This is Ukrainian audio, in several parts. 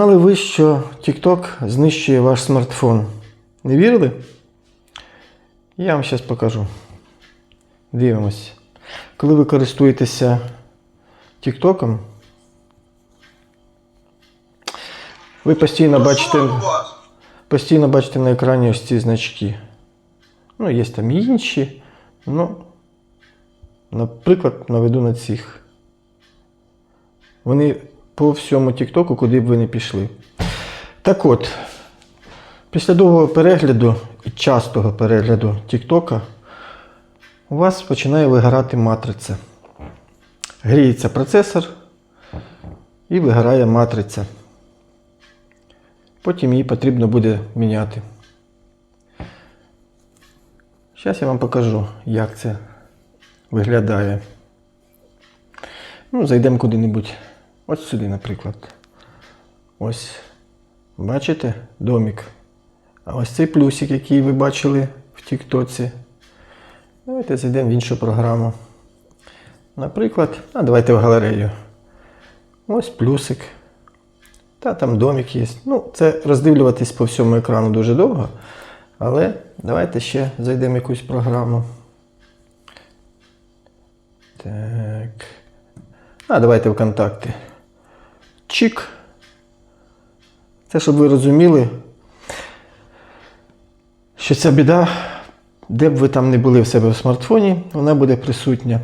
Знали ви, що TikTok знищує ваш смартфон? Не вірили? Я вам зараз покажу. Дивимось. Коли ви користуєтеся TikTok, ви постійно бачите, постійно бачите на екрані ось ці значки. Ну, є там і інші. Ну, наприклад, наведу на цих. Вони по всьому Тіктоку, куди б ви не пішли. Так от, після довгого перегляду і частого перегляду Тіктока у вас починає вигорати матриця. Гріється процесор і вигорає матриця. Потім її потрібно буде міняти. Зараз я вам покажу, як це виглядає. Ну, зайдемо куди-небудь. Ось сюди, наприклад. Ось. Бачите? Домик. А ось цей плюсик, який ви бачили в Тіктоці. Давайте зайдемо в іншу програму. Наприклад, а давайте в галерею. Ось плюсик. Та там домик є. Ну, це роздивлюватись по всьому екрану дуже довго. Але давайте ще зайдемо в якусь програму. Так. А, давайте в контакти. Чик. Це щоб ви розуміли, що ця біда, де б ви там не були в себе в смартфоні, вона буде присутня.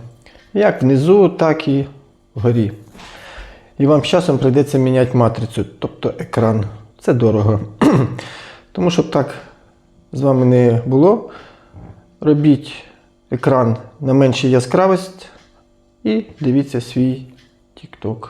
Як внизу, так і вгорі. І вам з часом прийдеться міняти матрицю, тобто екран. Це дорого. Тому щоб так з вами не було, робіть екран на меншу яскравість і дивіться свій TikTok.